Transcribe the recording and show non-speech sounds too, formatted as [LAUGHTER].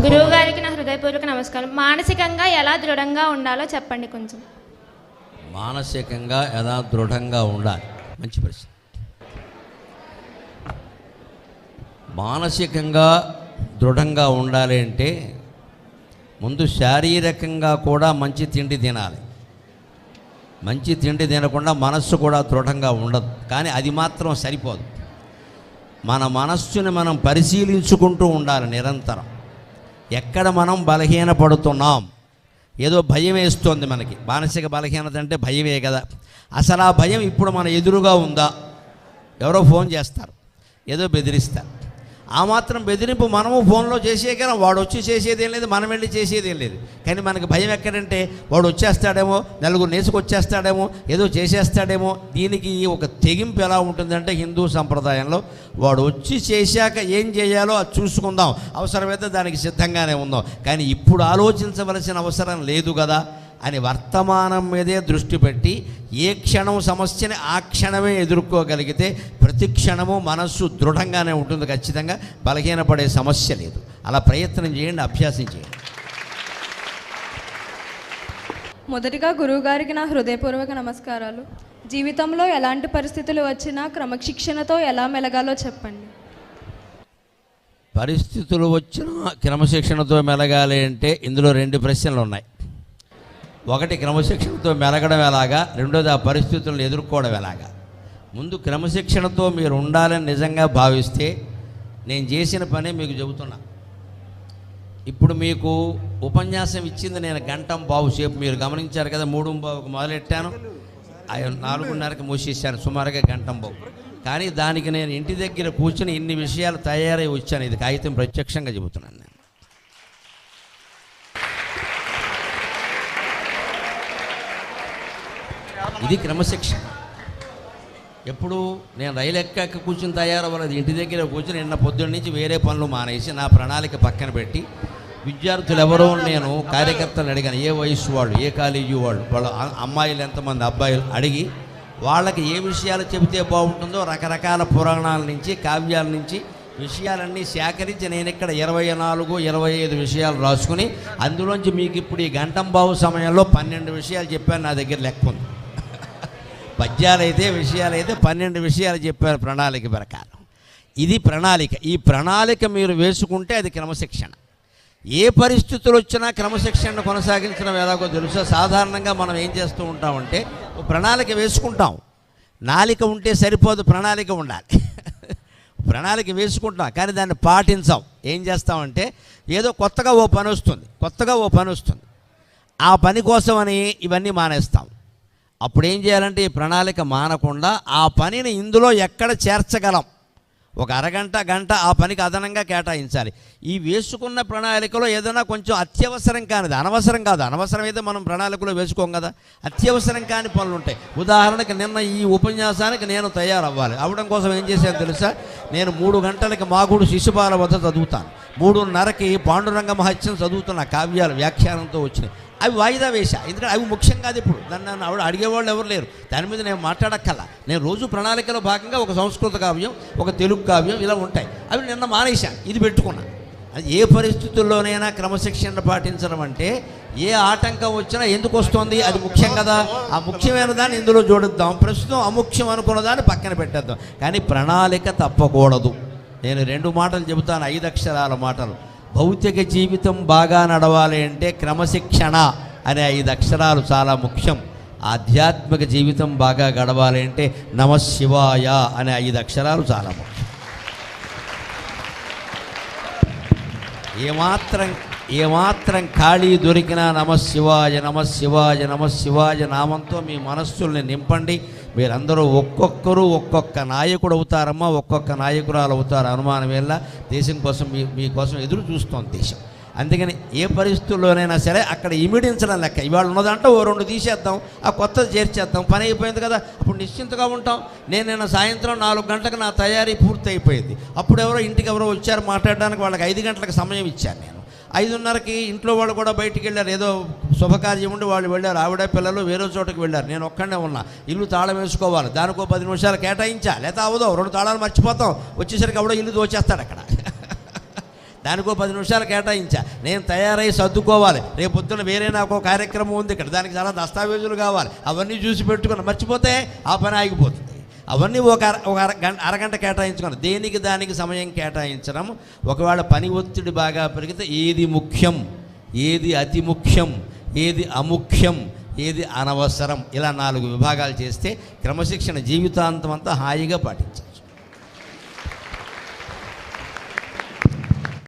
గురువు గారికి నా హృదయపూర్వక నమస్కారం. మానసికంగా ఎలా దృఢంగా ఉండాలో చెప్పండి కొంచెం. మానసికంగా ఎలా దృఢంగా ఉండాలి? మంచి ప్రశ్న. మానసికంగా దృఢంగా ఉండాలి అంటే ముందు శారీరకంగా కూడా మంచి తిండి తినాలి. మంచి తిండి తినకుండా మనస్సు కూడా దృఢంగా ఉండదు. కానీ అది మాత్రం సరిపోదు. మన మనస్సుని మనం పరిశీలించుకుంటూ ఉండాలి నిరంతరం. ఎక్కడ మనం బలహీనపడుతున్నాం? ఏదో భయం వేస్తుంది మనకి. మానసిక బలహీనత అంటే భయమే కదా. అసలు ఆ భయం ఇప్పుడు మన ఎదురుగా ఉందా? ఎవరో ఫోన్ చేస్తారు. ఏదో బెదిరిస్తారు. ఆ మాత్రం బెదిరింపు మనము ఫోన్లో చేసేకరం వాడు వచ్చి చేసేదేం లేదు మనం వెళ్ళి చేసేదేం లేదు. కానీ మనకి భయం ఎక్కడంటే వాడు వచ్చేస్తాడేమో నలుగురు నేసుకొచ్చేస్తాడేమో ఏదో చేసేస్తాడేమో. దీనికి ఒక తెగింపు ఎలా ఉంటుందంటే హిందూ సంప్రదాయంలో వాడు వచ్చి చేశాక ఏం చేయాలో అది చూసుకుందాం. అవసరమైతే దానికి సిద్ధంగానే ఉందాం. కానీ ఇప్పుడు ఆలోచించవలసిన అవసరం లేదు కదా. అని వర్తమానం మీదే దృష్టి పెట్టి ఏ క్షణం సమస్యని ఆ క్షణమే ఎదుర్కోగలిగితే ప్రతి క్షణము మనస్సు దృఢంగానే ఉంటుంది ఖచ్చితంగా. బలహీనపడే సమస్య లేదు. అలా ప్రయత్నం చేయండి అభ్యాసం చేయండి. మొదటిగా గురువుగారికి నా హృదయపూర్వక నమస్కారాలు. జీవితంలో ఎలాంటి పరిస్థితులు వచ్చినా క్రమశిక్షణతో ఎలా మెలగాలో చెప్పండి. పరిస్థితులు వచ్చిన క్రమశిక్షణతో మెలగాలి అంటే ఇందులో రెండు ప్రశ్నలు ఉన్నాయి. ఒకటి క్రమశిక్షణతో మెలగడం ఎలాగా? రెండోది ఆ పరిస్థితులను ఎదుర్కోవడం ఎలాగా? ముందు క్రమశిక్షణతో మీరు ఉండాలని నిజంగా భావిస్తే నేను చేసిన పనే మీకు చెబుతున్నా. ఇప్పుడు మీకు ఉపన్యాసం ఇచ్చింది నేను గంటం బావు సేపు. మీరు గమనించారు కదా మూడు బావుకు మొదలెట్టాను. అయ్యో నాలుగున్నరకి మూసేశాను సుమారుగా గంటం బావు కానీ దానికి నేను ఇంటి దగ్గర కూర్చుని ఇన్ని విషయాలు తయారై వచ్చాను. ఇది కాగితం ప్రత్యక్షంగా చెబుతున్నాను ఇది క్రమశిక్షణ. ఎప్పుడు నేను రైలు ఎక్కాక కూర్చుని తయారవ్వలేదు. ఇంటి దగ్గర కూర్చుని నిన్న పొద్దున్న నుంచి వేరే పనులు మానేసి నా ప్రణాళిక పక్కన పెట్టి విద్యార్థులు ఎవరో నేను కార్యకర్తలు అడిగాను. ఏ వయసు వాళ్ళు ఏ కాలేజీ వాళ్ళు వాళ్ళ అమ్మాయిలు ఎంతమంది అబ్బాయిలు అడిగి వాళ్ళకి ఏ విషయాలు చెబితే బాగుంటుందో రకరకాల పురాణాల నుంచి కావ్యాల నుంచి విషయాలన్నీ సేకరించి నేను ఇక్కడ ఇరవై నాలుగు ఇరవై ఐదు విషయాలు రాసుకుని అందులోంచి మీకు ఇప్పుడు ఈ గంటం బావు సమయంలో పన్నెండు విషయాలు చెప్పాను నా దగ్గర లెక్క ఉంది. పద్యాలైతే విషయాలైతే పన్నెండు విషయాలు చెప్పారు ప్రణాళిక ప్రకారం. ఇది ప్రణాళిక. ఈ ప్రణాళిక మీరు వేసుకుంటే అది క్రమశిక్షణ. ఏ పరిస్థితులు వచ్చినా క్రమశిక్షణను కొనసాగించడం ఎలాగో తెలుసా? సాధారణంగా మనం ఏం చేస్తూ ఉంటామంటే ఓ ప్రణాళిక వేసుకుంటాం. నాలిక ఉంటే సరిపోదు ప్రణాళిక ఉండాలి. [LAUGHS] ప్రణాళిక వేసుకుంటాం కానీ దాన్ని పాటించాం. ఏం చేస్తామంటే ఏదో కొత్తగా ఓ పని వస్తుంది కొత్తగా ఓ పని వస్తుంది. ఆ పని కోసమని ఇవన్నీ మానేస్తాం. అప్పుడేం చేయాలంటే ఈ ప్రణాళిక మానకుండా ఆ పనిని ఇందులో ఎక్కడ చేర్చగలం? ఒక అరగంట గంట ఆ పనికి అదనంగా కేటాయించాలి. ఈ వేసుకున్న ప్రణాళికలో ఏదైనా కొంచెం అత్యవసరం కానిది అనవసరం కాదు. అనవసరం అయితే మనం ప్రణాళికలో వేసుకోం కదా. అత్యవసరం కాని పనులు ఉంటాయి. ఉదాహరణకు నిన్న ఈ ఉపన్యాసానికి నేను తయారవ్వాలి. అవడం కోసం ఏం చేశాను తెలుసా? నేను మూడు గంటలకి మాగుడు శిశుపాల వద్ద చదువుతాను. మూడున్నరకి పాండురంగ మహత్యం చదువుతున్న కావ్యాలు వ్యాఖ్యానంతో వచ్చినాయి. అవి వాయిదా వేశా. ఎందుకంటే అవి ముఖ్యం కాదు ఇప్పుడు. దాన్ని నన్ను ఆవిడ అడిగేవాళ్ళు ఎవరు లేరు. దాని మీద నేను మాట్లాడక్కల. నేను రోజు ప్రణాళికలో భాగంగా ఒక సంస్కృత కావ్యం ఒక తెలుగు కావ్యం ఇలా ఉంటాయి. అవి నిన్న మానేశాను ఇది పెట్టుకున్నా. అది ఏ పరిస్థితుల్లోనైనా క్రమశిక్షణ పాటించడం అంటే ఏ ఆటంకం వచ్చినా ఎందుకు వస్తుంది? అది ముఖ్యం కదా. ఆ ముఖ్యమైన దాన్ని ఇందులో చూడొద్దాం ప్రస్తుతం అముఖ్యం అనుకున్న దాన్ని పక్కన పెట్టేద్దాం. కానీ ప్రణాళిక తప్పకూడదు. నేను రెండు మాటలు చెబుతాను. ఐదు అక్షరాల మాటలు. భౌతిక జీవితం బాగా నడవాలి అంటే క్రమశిక్షణ అనే ఐదు అక్షరాలు చాలా ముఖ్యం. ఆధ్యాత్మిక జీవితం బాగా గడవాలి అంటే నమశివాయ అనే ఐదు అక్షరాలు చాలా ముఖ్యం. ఏమాత్రం ఏమాత్రం ఖాళీ దొరికినా నమశివాయ నమశివాయ నమశివాయ నామంతో మీ మనస్సుల్ని నింపండి. మీరందరూ ఒక్కొక్కరు ఒక్కొక్క నాయకుడు అవుతారమ్మా ఒక్కొక్క నాయకురాలు అవుతారు. అనుమానం వేళ దేశం కోసం మీ మీకోసం ఎదురు చూస్తోంది దేశం. అందుకని ఏ పరిస్థితుల్లోనైనా సరే అక్కడ ఇమిడించడం లెక్క. ఇవాళ ఉన్నదంటే ఓ రెండు తీసేద్దాం ఆ కొత్తది చేర్చేద్దాం. పని అయిపోయింది కదా అప్పుడు నిశ్చింతగా ఉంటాం. నేను నిన్న సాయంత్రం నాలుగు గంటలకు నా తయారీ పూర్తి అయిపోయింది అప్పుడు ఎవరో ఇంటికి ఎవరో వచ్చారు మాట్లాడడానికి వాళ్ళకి ఐదు గంటలకు సమయం ఇచ్చాను నేను. ఐదున్నరకి ఇంట్లో వాళ్ళు కూడా బయటికి వెళ్ళారు. ఏదో శుభకార్యం ఉండి వాళ్ళు వెళ్ళారు. ఆవిడ పిల్లలు వేరే చోటకి వెళ్ళారు. నేను ఒక్కడే ఉన్నా. ఇల్లు తాళం వేసుకోవాలి. దానికో పది నిమిషాలు కేటాయించా. లేదా అవదో. రెండు తాళాలు మర్చిపోతాం. వచ్చేసరికి అప్పుడు ఇల్లు దోచేస్తాడు అక్కడ. [LAUGHS] దానికో పది నిమిషాలు కేటాయించా. నేను తయారై సర్దుకోవాలి. రేపు పొద్దున వేరే నాకు ఒక కార్యక్రమం ఉంది ఇక్కడ. దానికి చాలా దస్తావేజులు కావాలి. అవన్నీ చూసి పెట్టుకుని మర్చిపోతే ఆ పని ఆగిపోతుంది. అవన్నీ ఒక అర- ఒక అరగంట అరగంట కేటాయించుకోండి దేనికి దానికి సమయం కేటాయించడం? ఒకవేళ పని ఒత్తిడి బాగా పెరిగితే ఏది ముఖ్యం? ఏది అతి ముఖ్యం? ఏది అముఖ్యం? ఏది అనవసరం? ఇలా నాలుగు విభాగాలు చేస్తే క్రమశిక్షణ జీవితాంతం అంతా హాయిగా పాటించాలి.